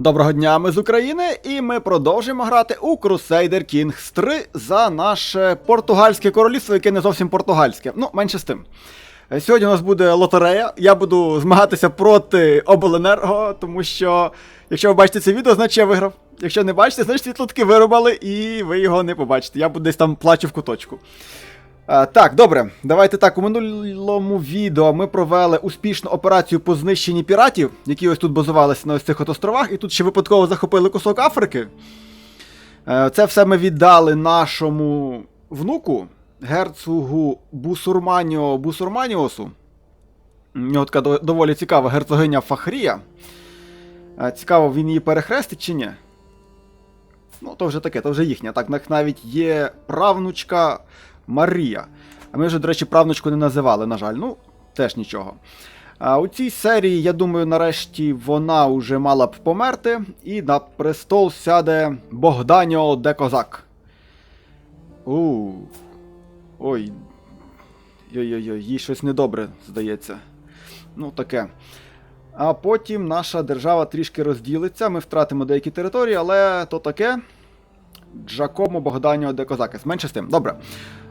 Доброго дня, ми з України, і ми продовжуємо грати у Crusader Kings 3 за наше португальське королівство, яке не зовсім португальське. Ну, менше з тим. Е, Сьогодні у нас буде лотерея. Я буду змагатися проти обленерго, тому що, якщо ви бачите це відео, значить я виграв. Якщо не бачите, значить світло таки вирубали, і ви його не побачите. Я буду десь там плачу в куточку. А, так, добре, давайте так. У минулому відео ми провели успішну операцію по знищенні піратів, які ось тут базувалися на ось цих от островах, і тут ще випадково захопили кусок Африки. Е, Це все ми віддали нашому внуку, герцогу Бусурманіо Бусурманіосу. У нього така доволі цікава герцогиня Фахрія. Е, Цікаво, він її перехрестить чи ні? Ну, то вже таке, то вже їхня. Так, навіть є правнучка Марія. А ми вже, до речі, правнучку не називали, на жаль. Ну, теж нічого. А у цій серії, я думаю, нарешті вона вже мала б померти, і на престол сяде Богданіо де Козак. У. Ой. Йой-йой-йой, їй щось недобре, здається. Ну, таке. А потім наша держава трішки розділиться, ми втратимо деякі території, але то таке. Джакомо Богданіо де Козакес. Менше з тим. Добре.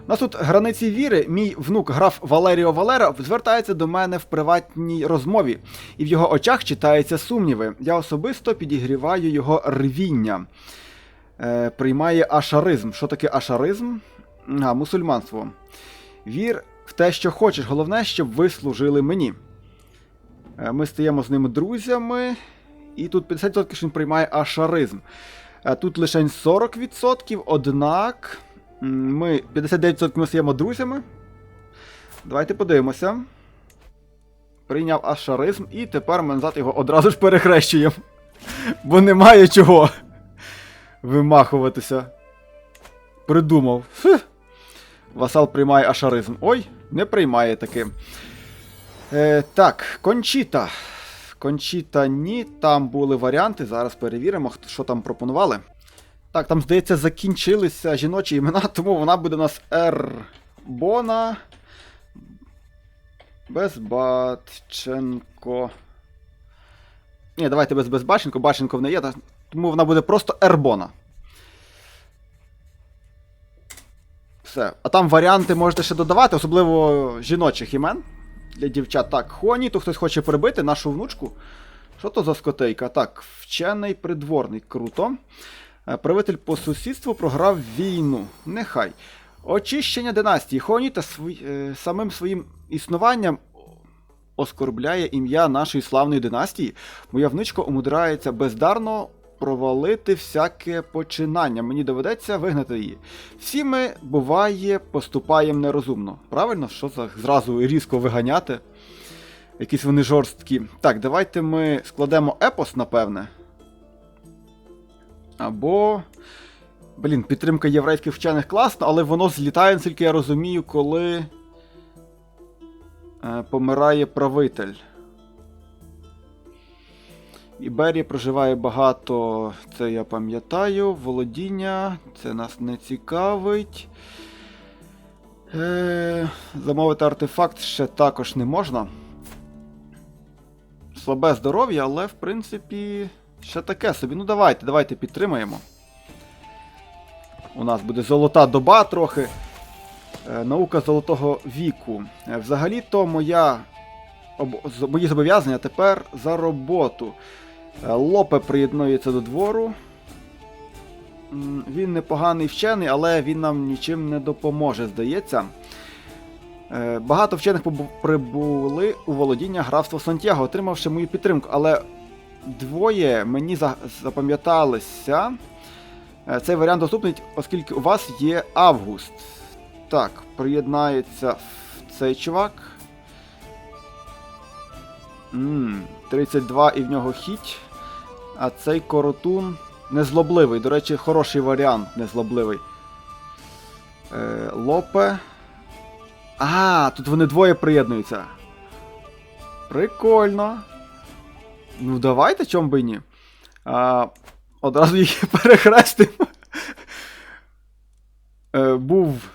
У нас тут границі віри. Мій внук граф Валеріо Валера звертається до мене в приватній розмові, і в його очах читаються сумніви. Я особисто підігріваю його рвіння. Е, приймає ашаризм. Що таке ашаризм? А, мусульманство. Вір в те, що хочеш. Головне, щоб ви служили мені. Е, Ми стаємо з ними друзями. І тут 50% він приймає ашаризм. Е, Тут лише 40%, однак ми 59% ми стаємо друзями. Давайте подивимося. Прийняв ашаризм, і тепер ми назад його одразу ж перехрещуємо. Бо немає чого вимахуватися. Придумав. Фух. Васал приймає ашаризм. Ой, не приймає таки. Е, так, кончіта. Кончіта ні, там були варіанти. Зараз перевіримо, що там пропонували. Так, там, здається, закінчилися жіночі імена, тому вона буде у нас Р. Бона. Безбатченко. Ні, давайте без Безбаченко, Баченко в неї є, тому вона буде просто Ербона. Все. А там варіанти можете ще додавати, особливо жіночих імен. Для дівчат. Так, Хоні, то хтось хоче прибити нашу внучку. Що то за скотейка? Так, вчений придворний. Круто. Е, Правитель по сусідству програв війну. Нехай. Очищення династії. Хоніта свої, е, самим своїм існуванням оскорбляє ім'я нашої славної династії. Моя внучка умудряється бездарно провалити всяке починання. Мені доведеться вигнати її. Всі ми, буває, поступаємо нерозумно. Правильно? Що за зразу різко виганяти? Якісь вони жорсткі. Так, давайте ми складемо епос, напевне. Або. Блін, підтримка єврейських вчених класна, але воно злітає, наскільки я розумію, коли. е, помирає правитель. Іберія проживає багато, це я пам'ятаю. Володіння, це нас не цікавить. Е, замовити артефакт ще також не можна. Слабе здоров'я, але в принципі ще таке собі. Ну давайте, давайте підтримаємо. У нас буде золота доба трохи. Е, наука золотого віку. Е, взагалі-то моя мої зобов'язання тепер за роботу. Е, Лопе приєднується до двору. Він непоганий вчений, але він нам нічим не допоможе, здається. Багато вчених прибули у володіння графства Сантьяго, отримавши мою підтримку, але двоє мені за- запам'яталися. Е, Цей варіант доступний, оскільки у вас є Август. Так, приєднається цей чувак. Ммм, 32 і в нього хіть. А цей коротун незлобливий. До речі, хороший варіант, незлобливий. Е, Лопе. А, тут вони двоє приєднуються. Прикольно. Ну, давайте, чом би ні. А, одразу їх перехрестимо. Е, був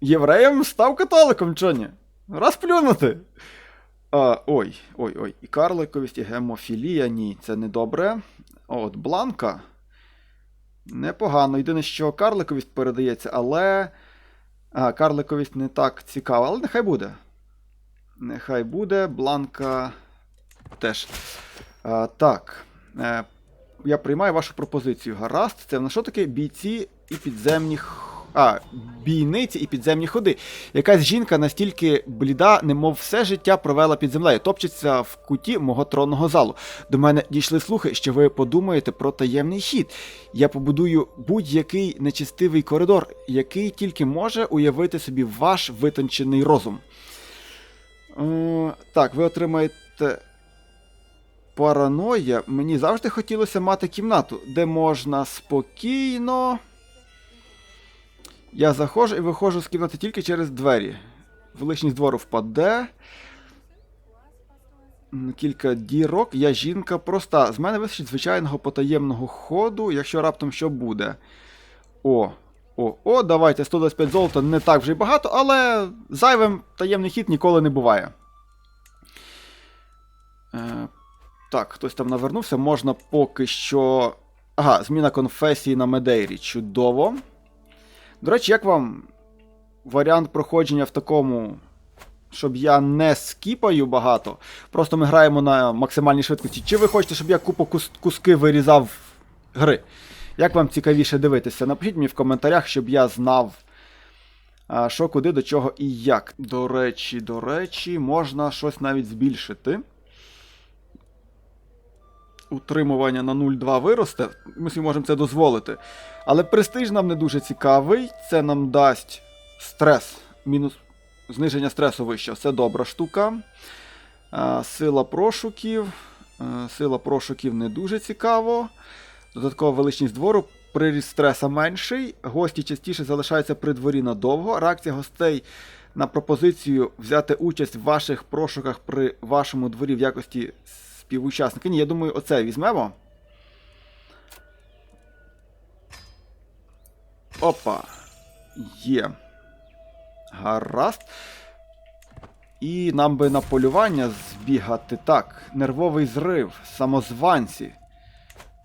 євреєм, став католиком, чо ні? Розплюнути. А, ой, ой, ой. І карликовість, і гемофілія. Ні, це не добре. От, бланка. Непогано. Єдине, що карликовість передається, але. А, карликовість не так цікава, але нехай буде. Нехай буде. Бланка теж. А, так. Е, я приймаю вашу пропозицію. Гаразд. Це на що таке бійці і підземні. А, бійниці і підземні ходи. Якась жінка настільки бліда, немов все життя провела під землею, топчеться в куті мого тронного залу. До мене дійшли слухи, що ви подумаєте про таємний хід. Я побудую будь-який нечистивий коридор, який тільки може уявити собі ваш витончений розум. Е, так, ви отримаєте. Параноя. Мені завжди хотілося мати кімнату, де можна спокійно. Я заходжу і виходжу з кімнати тільки через двері. Величність двору впаде. Кілька дірок. Я жінка проста. З мене вистачить звичайного потаємного ходу, якщо раптом що буде. О, о, о, давайте 125 золота не так вже й багато, але зайвим таємний хід ніколи не буває. Е, так, хтось там навернувся. Можна поки що. Ага, зміна конфесії на Медейрі. Чудово. До речі, як вам варіант проходження в такому, щоб я не скіпаю багато, просто ми граємо на максимальній швидкості. Чи ви хочете, щоб я купу кус- куски вирізав гри? Як вам цікавіше дивитися? Напишіть мені в коментарях, щоб я знав, що, куди, до чого і як. До речі, до речі, можна щось навіть збільшити. Утримування на 0,2 виросте. Ми собі можемо це дозволити. Але престиж нам не дуже цікавий. Це нам дасть стрес. Мінус зниження стресу вище. Це добра штука. А, Сила прошуків. Е, Сила прошуків не дуже цікаво. Додаткова величність двору. Приріст стреса менший. Гості частіше залишаються при дворі надовго. Реакція гостей на пропозицію взяти участь в ваших прошуках при вашому дворі в якості співучасника. Ні, я думаю, оце візьмемо. Опа. Є. Гаразд. І нам би на полювання збігати. Так, нервовий зрив, самозванці.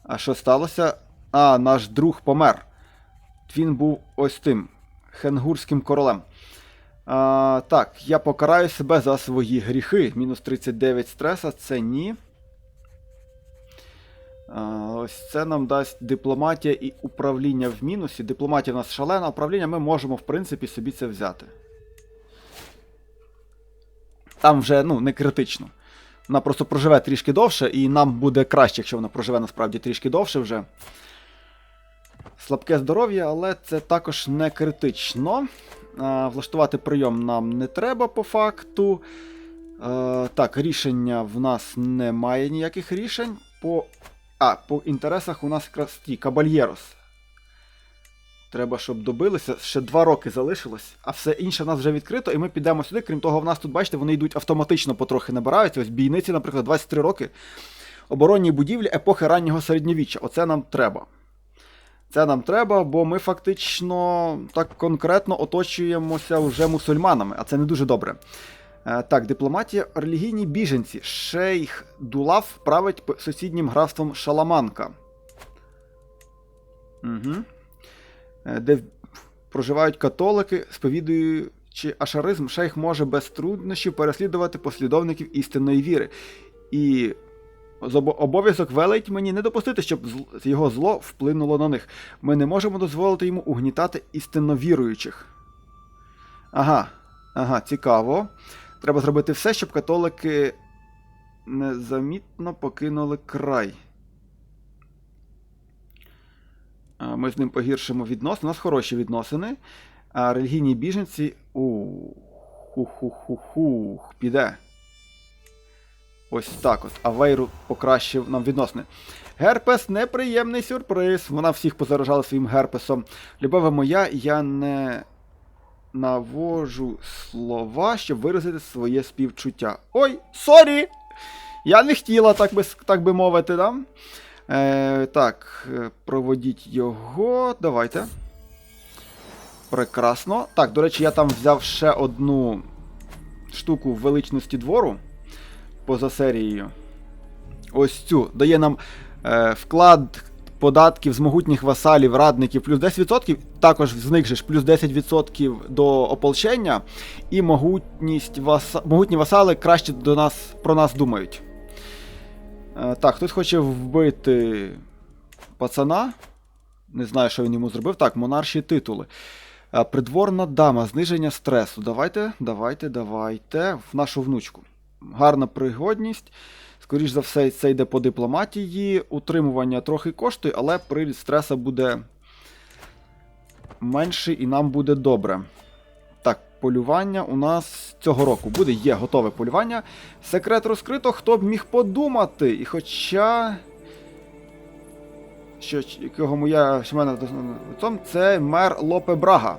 А що сталося? А, наш друг помер. Він був ось тим хенгурським королем. А, так, я покараю себе за свої гріхи. Мінус 39 стреса, це ні. Ось це нам дасть дипломатія і управління в мінусі. Дипломатія в нас шалена, управління ми можемо, в принципі, собі це взяти. Там вже ну, не критично. Вона просто проживе трішки довше, і нам буде краще, якщо вона проживе насправді трішки довше вже. Слабке здоров'я, але це також не критично. Влаштувати прийом нам не треба по факту. Так, рішення в нас немає ніяких рішень. По. А, по інтересах у нас якраз ті Кабальєрос. Треба, щоб добилися. Ще два роки залишилось, а все інше в нас вже відкрито, і ми підемо сюди. Крім того, в нас тут, бачите, вони йдуть автоматично потрохи набираються. Ось бійниці, наприклад, 23 роки. Оборонні будівлі епохи раннього середньовіччя. Оце нам треба. Це нам треба, бо ми фактично так конкретно оточуємося вже мусульманами, а це не дуже добре. Е, Так, дипломатія, релігійні біженці. Шейх Дулав править сусіднім графством Шаламанка. Угу. Де проживають католики, сповідуючи ашаризм, шейх може без труднощів переслідувати послідовників істинної віри. І обов'язок велить мені не допустити, щоб його зло вплинуло на них. Ми не можемо дозволити йому угнітати істинно віруючих. Ага, ага, цікаво. Треба зробити все, щоб католики незамітно покинули край. Ми з ним погіршимо відносини. У нас хороші відносини. А релігійні біженці. У. Хух-хух-хух. Піде. Ось так от. А Вейру покращив нам відносини. Герпес неприємний сюрприз. Вона всіх позаражала своїм герпесом. Любова моя, я не навожу слова, щоб виразити своє співчуття. Ой, сорі! Я не хотіла, так би, так би мовити, да? Е, так, е, проводіть його. Давайте. Прекрасно. Так, до речі, я там взяв ще одну штуку величності двору. поза серією. Ось цю. Дає нам е, вклад податків з могутніх васалів, радників плюс 10%, також з них же ж плюс 10% до ополчення, і могутність васа... могутні васали краще до нас, про нас думають. Е, так, хтось хоче вбити пацана. Не знаю, що він йому зробив. Так, монарші титули. Е, Придворна дама, зниження стресу. Давайте, давайте, давайте. В нашу внучку. Гарна пригодність. Скоріш за все, це йде по дипломатії. Утримування трохи коштує, але приліт стреса буде менший і нам буде добре. Так, полювання у нас цього року буде, є готове полювання. Секрет розкрито, хто б міг подумати. І хоча. Що, якого моя лицом, це мер Лопе Брага.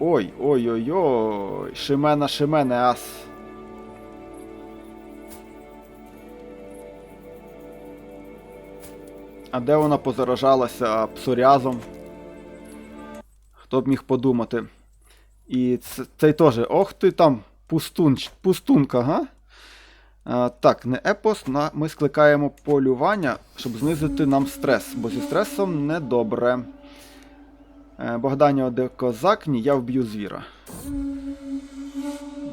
Ой, ой-ой-ой. Шимена Шимене ас. А де вона позаражалася псоріазом? Хто б міг подумати? І цей теж. Ох ти там, пустун, пустунка, га? А, так, не епос, на, ми скликаємо полювання, щоб знизити нам стрес, бо зі стресом недобре. Е, Богданіо де козак, ні, я вб'ю звіра.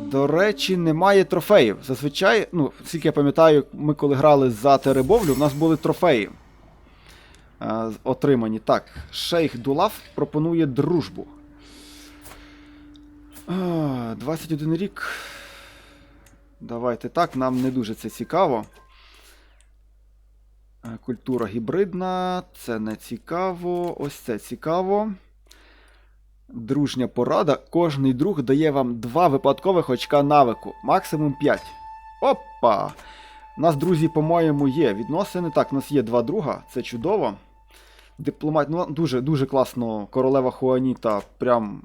До речі, немає трофеїв. Зазвичай, ну, скільки я пам'ятаю, ми коли грали за Теребовлю, в нас були трофеї. Е, отримані. Так, Шейх Дулав пропонує дружбу. 21 рік. Давайте так, нам не дуже це цікаво. Е, Культура гібридна, це не цікаво. Ось це цікаво. Дружня порада. Кожний друг дає вам 2 випадкових очка навику, максимум 5. Опа! У нас, друзі, по-моєму, є відносини. Так, у нас є два друга, це чудово. Дипломат, ну, дуже, дуже класно. Королева Хуаніта прям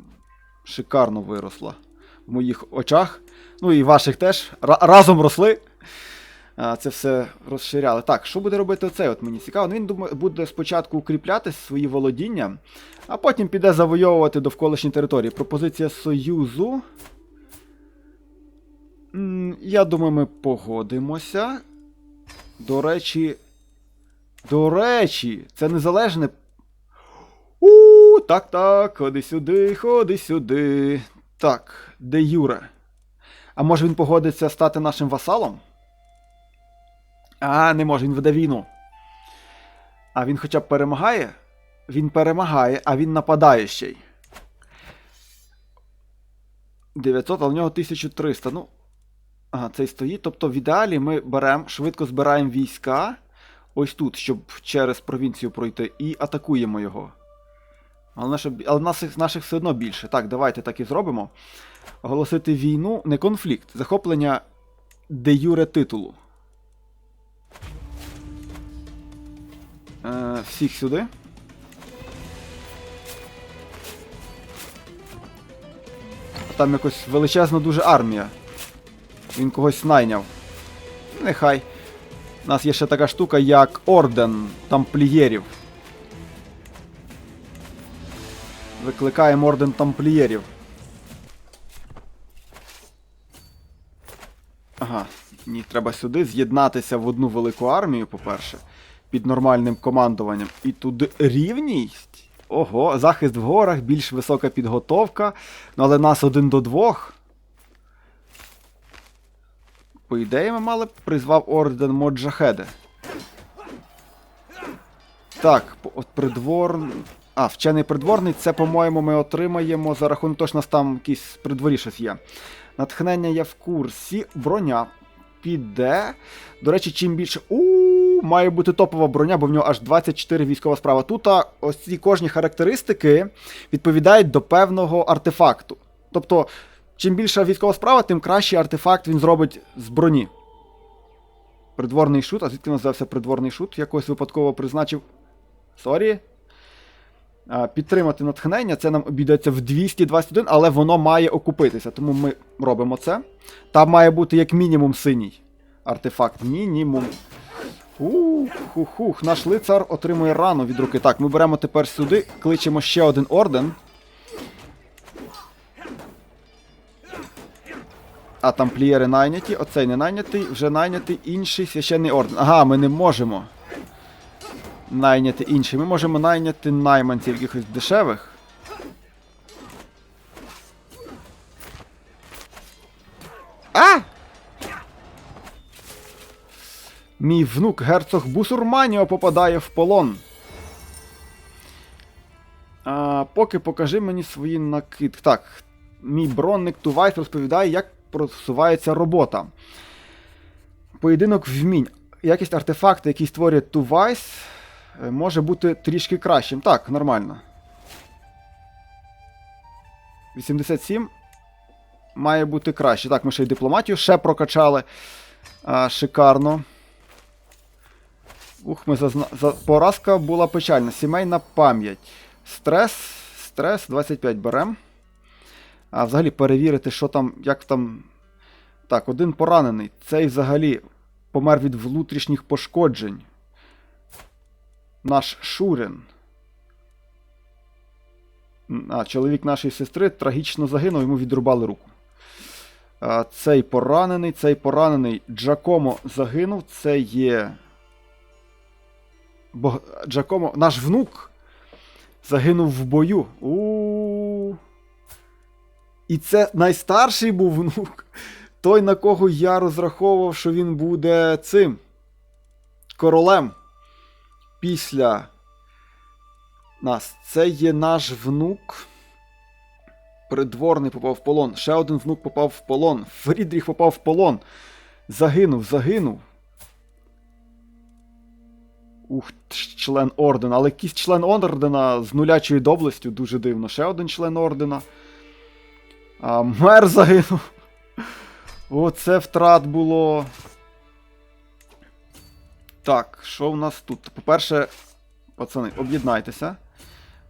шикарно виросла в моїх очах. Ну і ваших теж. Ра- разом росли. Це все розширяли. Так, що буде робити оцей? От мені цікаво. Ну, він думає, буде спочатку укріпляти свої володіння, а потім піде завойовувати довколишні території. Пропозиція Союзу. Я думаю, ми погодимося. До речі. До речі, це незалежне. У, так, так, ходи сюди, ходи сюди. Так, де Юре. А може він погодиться стати нашим васалом? А, не може, він веде війну. А він хоча б перемагає? Він перемагає, а він нападає ще й. 900, а в нього 1300. Ну. Ага, цей стоїть. Тобто, в ідеалі ми беремо, швидко збираємо війська ось тут, щоб через провінцію пройти, і атакуємо його. Але, наше, але наших, наших все одно більше. Так, давайте так і зробимо. Оголосити війну, не конфлікт, захоплення де юре титулу. Е, всіх сюди. Там якось величезна дуже армія. Він когось найняв. Нехай. У нас є ще така штука, як орден тамплієрів. Викликаємо орден тамплієрів. Ага, ні, треба сюди з'єднатися в одну велику армію, по-перше, під нормальним командуванням. І туди рівність. Ого, захист в горах, більш висока підготовка. Ну, але нас один до двох. По ідеї, ми мали б призвав орден Моджахеде. Так, от придвор. А, вчений придворний, це, по-моєму, ми отримаємо за рахунок нас там якийсь при дворі щось є. Натхнення я в курсі. Броня піде. До речі, чим більше. У має бути топова броня, бо в нього аж 24 військова справа. Тут а, ось ці кожні характеристики відповідають до певного артефакту. Тобто, чим більша військова справа, тим кращий артефакт він зробить з броні. Придворний шут. А звідки називався придворний шут? Якось випадково призначив. Сорі. Підтримати натхнення, це нам обійдеться в 221, але воно має окупитися, тому ми робимо це. Там має бути як мінімум синій артефакт. Мінімум. Ух, наш лицар отримує рану від руки. Так, ми беремо тепер сюди, кличемо ще один орден. А, тамплієри найняті, оцей не найнятий, вже найнятий інший священний орден. Ага, ми не можемо найняти інший. Ми можемо найняти найманців якихось дешевих. А! Мій внук герцог Бусурманіо попадає в полон. А, поки покажи мені свої накид. Так, мій бронник Тувайс розповідає, як просувається робота. Поєдинок вмінь. Якість артефакту, який створює Тувайс, е, може бути трішки кращим. Так, нормально. 87 має бути краще. Так, ми ще й дипломатію ще прокачали. А, шикарно. Ух, ми зазна... за... Поразка була печальна. Сімейна пам'ять. Стрес. Стрес 25 берем. А взагалі перевірити, що там, як там. Так, один поранений. Цей взагалі помер від внутрішніх пошкоджень. Наш Шурин. А, чоловік нашої сестри трагічно загинув, йому відрубали руку. А, цей поранений, цей поранений. Джакомо загинув. Це є. Бо Джакомо, наш внук загинув в бою. у І це найстарший був внук. Той, на кого я розраховував, що він буде цим королем після нас. Це є наш внук. Придворний попав в полон. Ще один внук попав в полон. Фрідріх попав в полон. Загинув, загинув. Ух, член ордена. Але якийсь член ордена з нулячою доблестю, дуже дивно. Ще один член ордена. А мер загинув. Оце втрат було. Так, що в нас тут? По-перше, пацани, об'єднайтеся.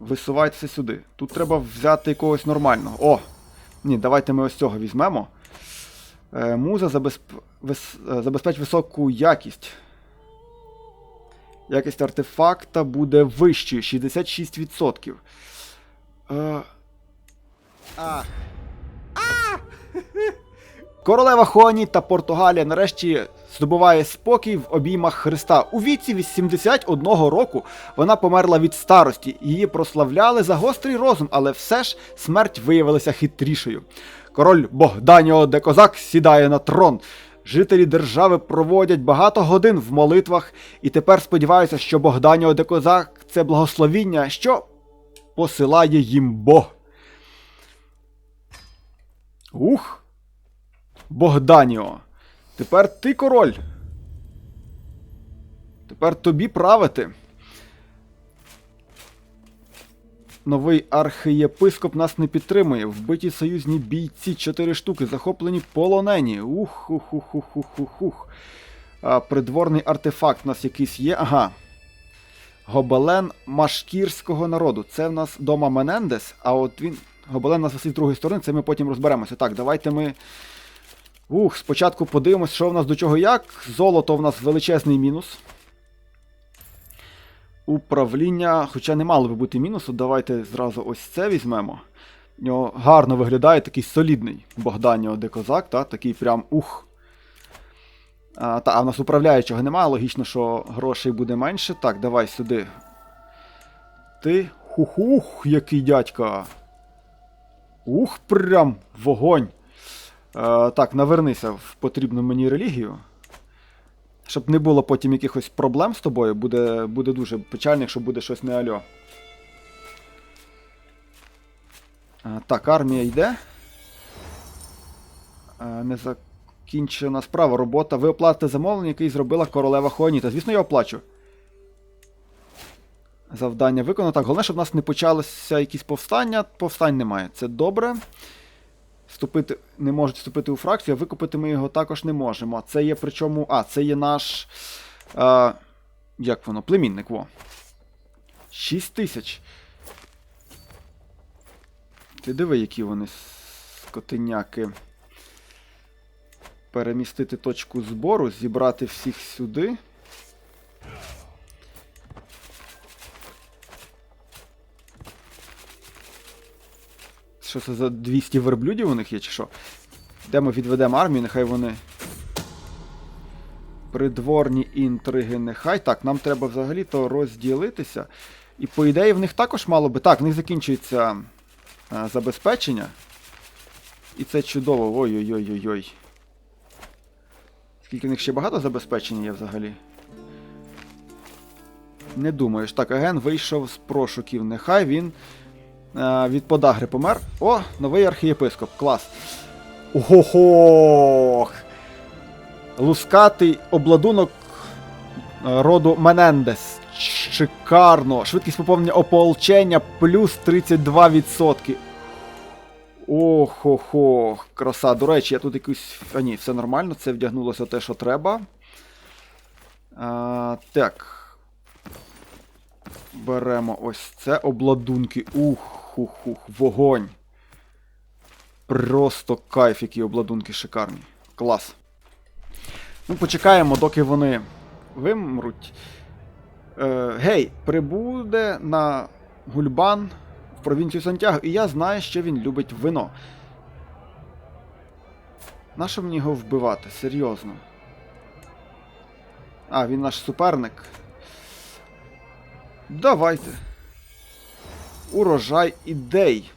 Висувайтеся сюди. Тут треба взяти якогось нормального. О! Ні, давайте ми ось цього візьмемо. Е, муза забезп... вис... е, забезпечить високу якість. Якість артефакта буде вищою 66%. Е... А. Королева Хоні та Португалія нарешті здобуває спокій в обіймах Христа. У віці 81 року вона померла від старості. Її прославляли за гострий розум, але все ж смерть виявилася хитрішою. Король Богданіо де Козак сідає на трон. Жителі держави проводять багато годин в молитвах, і тепер сподіваюся, що Богданіо де Козак це благословіння, що посилає їм Бог. Ух! Богданіо. Тепер ти король. Тепер тобі правити. Новий архієпископ нас не підтримує. Вбиті союзні бійці, чотири штуки, захоплені полонені. Ух, ух, ух, ух, ух, ух, ух. А, придворний артефакт у нас якийсь є. Ага. Гобелен машкірського народу. Це в нас дома Менендес, а от він. Гобелен нас висить з другої сторони, це ми потім розберемося. Так, давайте ми. Ух, спочатку подивимось, що в нас до чого як. Золото в нас величезний мінус. Управління, хоча не мало би бути мінусу, давайте зразу ось це візьмемо. У нього гарно виглядає такий солідний Богданіо де Козак, та, такий прям ух. А, та, а в нас управляючого немає, логічно, що грошей буде менше. Так, давай сюди. Ти. Хух-ух, який дядька. Ух, прям вогонь. Е, так, навернися в потрібну мені релігію. Щоб не було потім якихось проблем з тобою, буде буде дуже печально, якщо буде щось не альо. Е, так, армія йде. Е, незакінчена справа. Робота. Ви оплатите замовлення, який зробила королева Хуаніта. Звісно, я оплачу. Завдання виконано. Так, головне, щоб в нас не почалося якісь повстання. Повстань немає. Це добре. Вступити, не можуть вступити у фракцію, а викупити ми його також не можемо. Це є причому. А, це є наш. А, як воно? Племінник, во. 6 тисяч. Ти диви, які вони скотиняки. Перемістити точку збору, зібрати всіх сюди. Що це за 200 верблюдів у них є, чи що? Де ми відведемо армію, нехай вони. Придворні інтриги, нехай. Так, нам треба взагалі-то розділитися. І по ідеї в них також мало би. Так, в них закінчується е, забезпечення. І це чудово. Ой-ой-ой-ой-ой. Скільки в них ще багато забезпечення є взагалі? Не думаєш. Так, аген вийшов з прошуків. Нехай він від подагри помер. О, новий архієпископ. Клас. Ого-хох! Лускатий обладунок е, роду Менендес. Шикарно. Швидкість поповнення ополчення плюс 32%. Ох-ох-ох, краса. До речі, я тут якусь. А ні, все нормально, це вдягнулося те, що треба. А, так. Беремо ось це обладунки. Ух, ух, ух, вогонь. Просто кайф, які обладунки шикарні. Клас. Ну, почекаємо, доки вони вимруть. Е, гей, прибуде на Гульбан в провінцію Сантьяго, і я знаю, що він любить вино. Нащо мені його вбивати? Серйозно. А, він наш суперник. Давайте. Урожай ідей.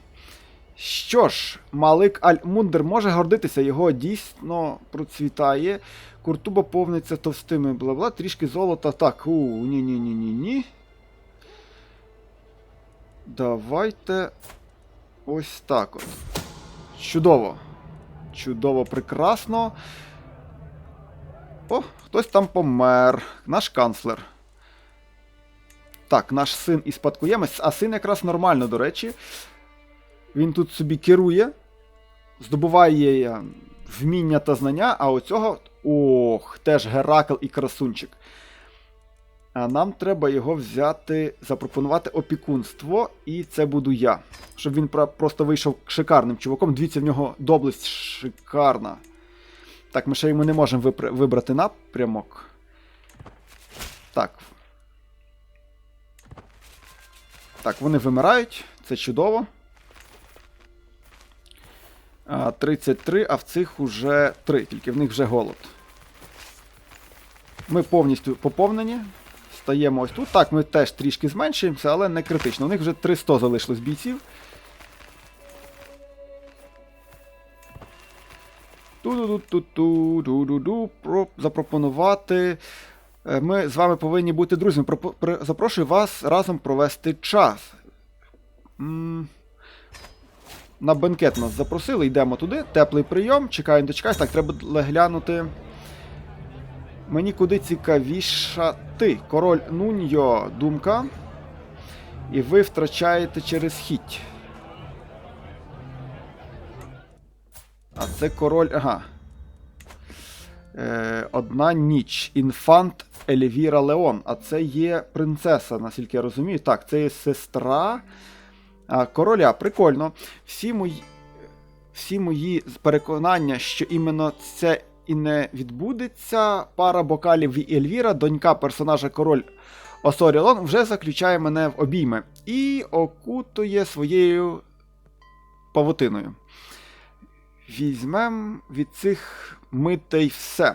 Що ж, Малик Аль-Мундер може гордитися, його дійсно процвітає. Куртуба повниться товстими бла-бла, трішки золота. Так, у, ні-ні-ні-ні-ні. Давайте ось так от. Чудово. Чудово, прекрасно. О, хтось там помер. Наш канцлер. Так, наш син і спадкоємець, а син якраз нормально, до речі. Він тут собі керує, здобуває е, вміння та знання, а оцього. Ох, теж Геракл і красунчик. А нам треба його взяти, запропонувати опікунство, і це буду я. Щоб він про- просто вийшов шикарним чуваком. Дивіться, в нього доблесть шикарна. Так, ми ще йому не можемо вибрати напрямок. Так. Так, вони вимирають, це чудово. 33, а в цих уже 3, тільки в них вже голод. Ми повністю поповнені. Стаємо ось тут. Так, ми теж трішки зменшуємося, але не критично. У них вже 300 залишилось бійців. Ту-ду-ду-ту-ту-ду-ду-ду. Про- Запропонувати. Е, Ми з вами повинні бути друзями. Запрошую вас разом провести час. На бенкет нас запросили, йдемо туди. Теплий прийом, чекаю, не дочекаюсь. Так, треба глянути. Мені куди цікавіша ти. Король Нуньо, думка. І ви втрачаєте через хіть. А це король. Ага. Е, одна ніч. Інфант Ельвіра Леон. А це є принцеса, наскільки я розумію. Так, це є сестра короля. Прикольно. Всі мої, всі мої переконання, що іменно це і не відбудеться. Пара бокалів і Ельвіра, донька персонажа король Осоріон, вже заключає мене в обійми і окутує своєю павутиною. Візьмем від цих митей все.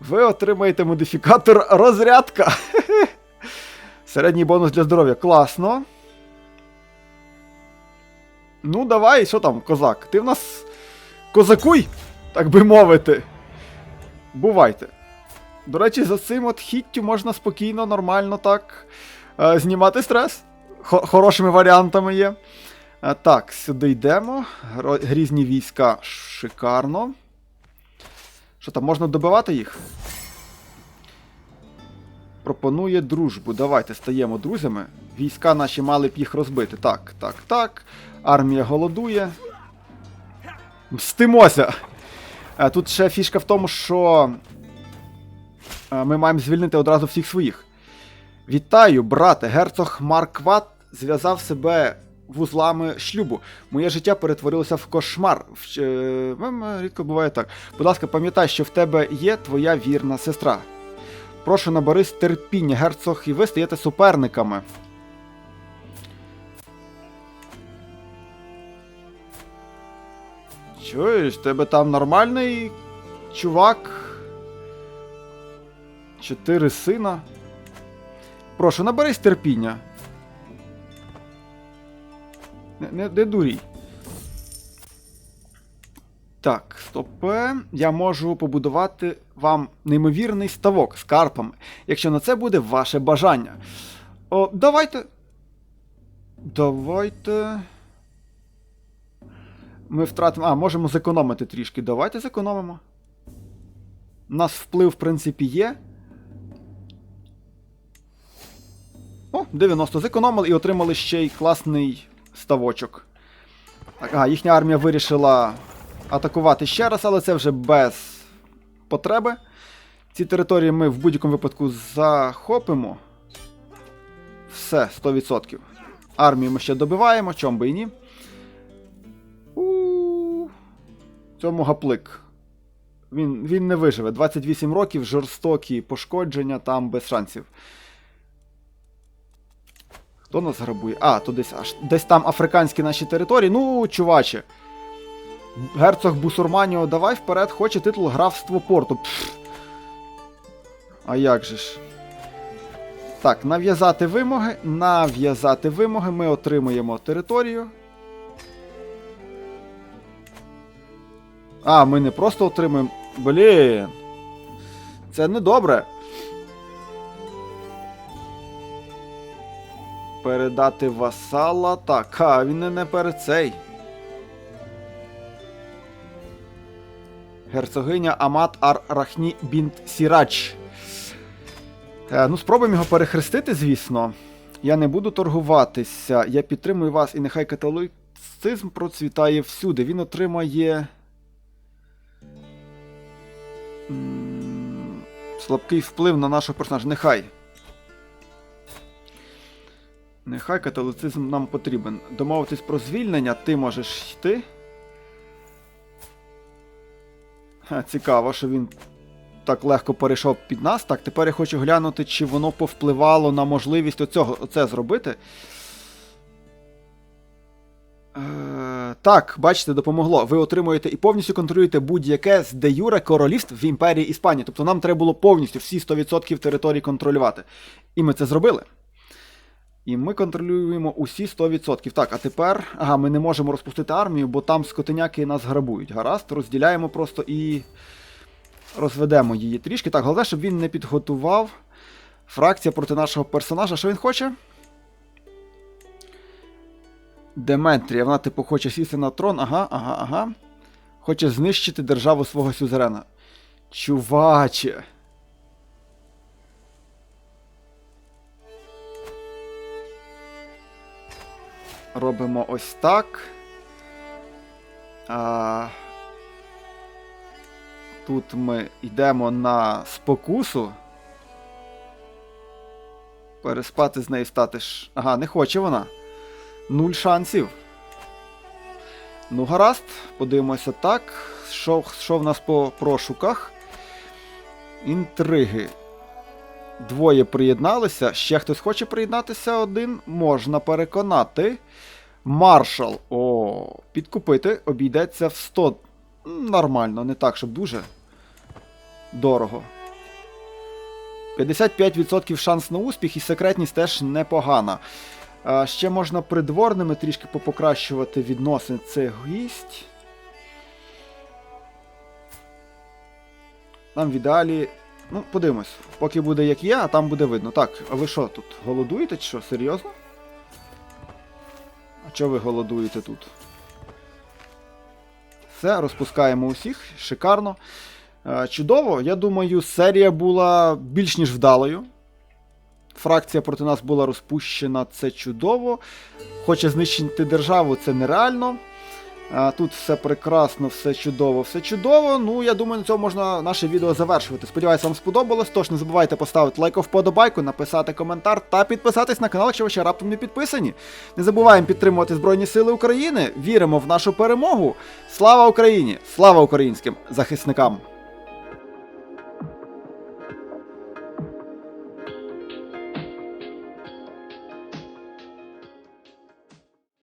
Ви отримаєте модифікатор розрядка. Середній бонус для здоров'я. Класно. Ну, давай, що там, козак? Ти в нас козакуй, так би мовити. Бувайте. До речі, за цим от хіттю можна спокійно, нормально так е, знімати стрес. Хо- хорошими варіантами є. Е, так, сюди йдемо. Грізні війська шикарно. Що там, можна добивати їх? Пропонує дружбу. Давайте стаємо друзями. Війська наші мали б їх розбити. Так, так, так. Армія голодує. Мстимося! Е, Тут ще фішка в тому, що е, ми маємо звільнити одразу всіх своїх. Вітаю, брате! Герцог Маркват зв'язав себе вузлами шлюбу. Моє життя перетворилося в кошмар. В- е, Рідко буває так. Будь ласка, пам'ятай, що в тебе є твоя вірна сестра. Прошу наберись терпіння, герцог, і ви стаєте суперниками. Чуєш, тебе там нормальний чувак. Чотири сина. Прошу, наберись терпіння. Не, не, не дурій. Так, стопе. Я можу побудувати вам неймовірний ставок з карпами, якщо на це буде ваше бажання. О, давайте. Давайте. Ми втратимо. А, можемо зекономити трішки. Давайте зекономимо. У нас вплив, в принципі, є. О, 90 зекономили і отримали ще й класний ставочок. Ага, їхня армія вирішила атакувати ще раз, але це вже без потреби. Ці території ми в будь-якому випадку захопимо. Все, 100%. Армію ми ще добиваємо, чом би і ні. Цьому гаплик. Він, він не виживе. 28 років, жорстокі пошкодження там без шансів. Хто нас грабує? А, то десь аж десь там африканські наші території. Ну, чуваче. Герцог Бусурманіо, давай вперед, хоче титул графство порту. Пф. А як же ж? Так, нав'язати вимоги. Нав'язати вимоги. Ми отримуємо територію. А, ми не просто отримуємо. Блін. Це не добре. Передати васала. Так, а він не, не перед цей. Герцогиня Амат Ар Рахні Бінт Сірач. Е, ну, спробуємо його перехрестити, звісно. Я не буду торгуватися. Я підтримую вас, і нехай католицизм процвітає всюди. Він отримає. Слабкий вплив на нашого персонажа. Нехай. Нехай католицизм нам потрібен. Домовитись про звільнення, ти можеш йти. Цікаво, що він так легко перейшов під нас. Так, тепер я хочу глянути, чи воно повпливало на можливість оцього, оце зробити. Е, так, бачите, допомогло. Ви отримуєте і повністю контролюєте будь-яке з де юре королівств в імперії Іспанії. Тобто нам треба було повністю всі 100% територій контролювати. І ми це зробили. І ми контролюємо усі 100%. Так, а тепер. Ага, ми не можемо розпустити армію, бо там скотиняки нас грабують. Гаразд, розділяємо просто і розведемо її трішки. Так, головне, щоб він не підготував фракція проти нашого персонажа. Що він хоче? Деметрія, вона, типу, хоче сісти на трон. Ага, ага, ага. Хоче знищити державу свого сюзерена. Чуваче. Робимо ось так. Тут ми йдемо на спокусу. Переспати з нею стати ж. Ага, не хоче вона. Нуль шансів. Ну, гаразд, подивимося так. Що в нас по прошуках? Інтриги. Двоє приєдналися. Ще хтось хоче приєднатися один. Можна переконати. Маршал. О, підкупити обійдеться в 100. М, Нормально, не так, щоб дуже дорого. 55% шанс на успіх і секретність теж непогана. Ще можна придворними трішки попокращувати відносини цих гість. Нам в ідеалі. Ну, подивимось, поки буде як є, а там буде видно. Так, а ви що тут? Голодуєте чи що? Серйозно? А чого ви голодуєте тут? Все, розпускаємо усіх. Шикарно. Е, Чудово, я думаю, серія була більш ніж вдалою. Фракція проти нас була розпущена, це чудово. Хоче знищити державу, це нереально. Тут все прекрасно, все чудово, все чудово. Ну, я думаю, на цьому можна наше відео завершувати. Сподіваюсь, вам сподобалось. Тож не забувайте поставити лайк вподобайку, написати коментар та підписатись на канал, якщо ви ще раптом не підписані. Не забуваємо підтримувати Збройні Сили України. Віримо в нашу перемогу. Слава Україні! Слава українським захисникам!